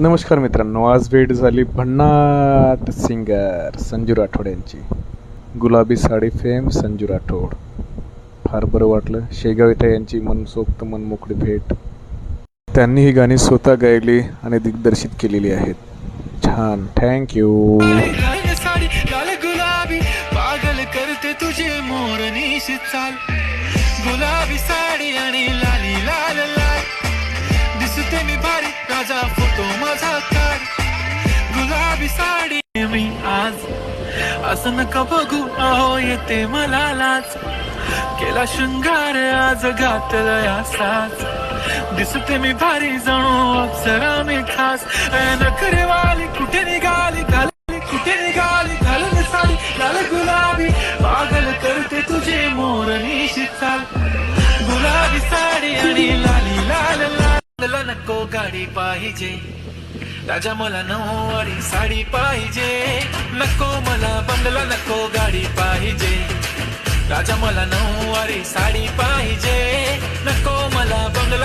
नमस्कार मित्रांनो आज भेट झाली भन्नाट सिंगर संजू राठोड यांची. गुलाबी साडी फेम संजू राठोड. फार बरं वाटलं. शेगाव इथे यांची मनसोक्त मनमोकळी भेट. त्यांनी ही गाणी स्वतः गायली आणि दिग्दर्शित केलेली आहेत. छान. थँक्यू लाल साडी गुलाबी असं नका बघू अहो येते मला लाच केला शृंगार आज घातला असाच. दिसते मी भारी जणू अप्सरा मी खास. नखरे वाली कुठे निघाली? घालली कुठे निघाली? घालून साडी लाल गुलाबी. पागल करते तुझे मोर चाल. गुलाबी साडी आणि लाली लाल लाल. नको गाडी पाहिजे. राजा मला नऊवारी साडी पाहिजे. नको बदलवा नको गाडी पाहिजे. राजा मला नऊवारी साडी पाहिजे.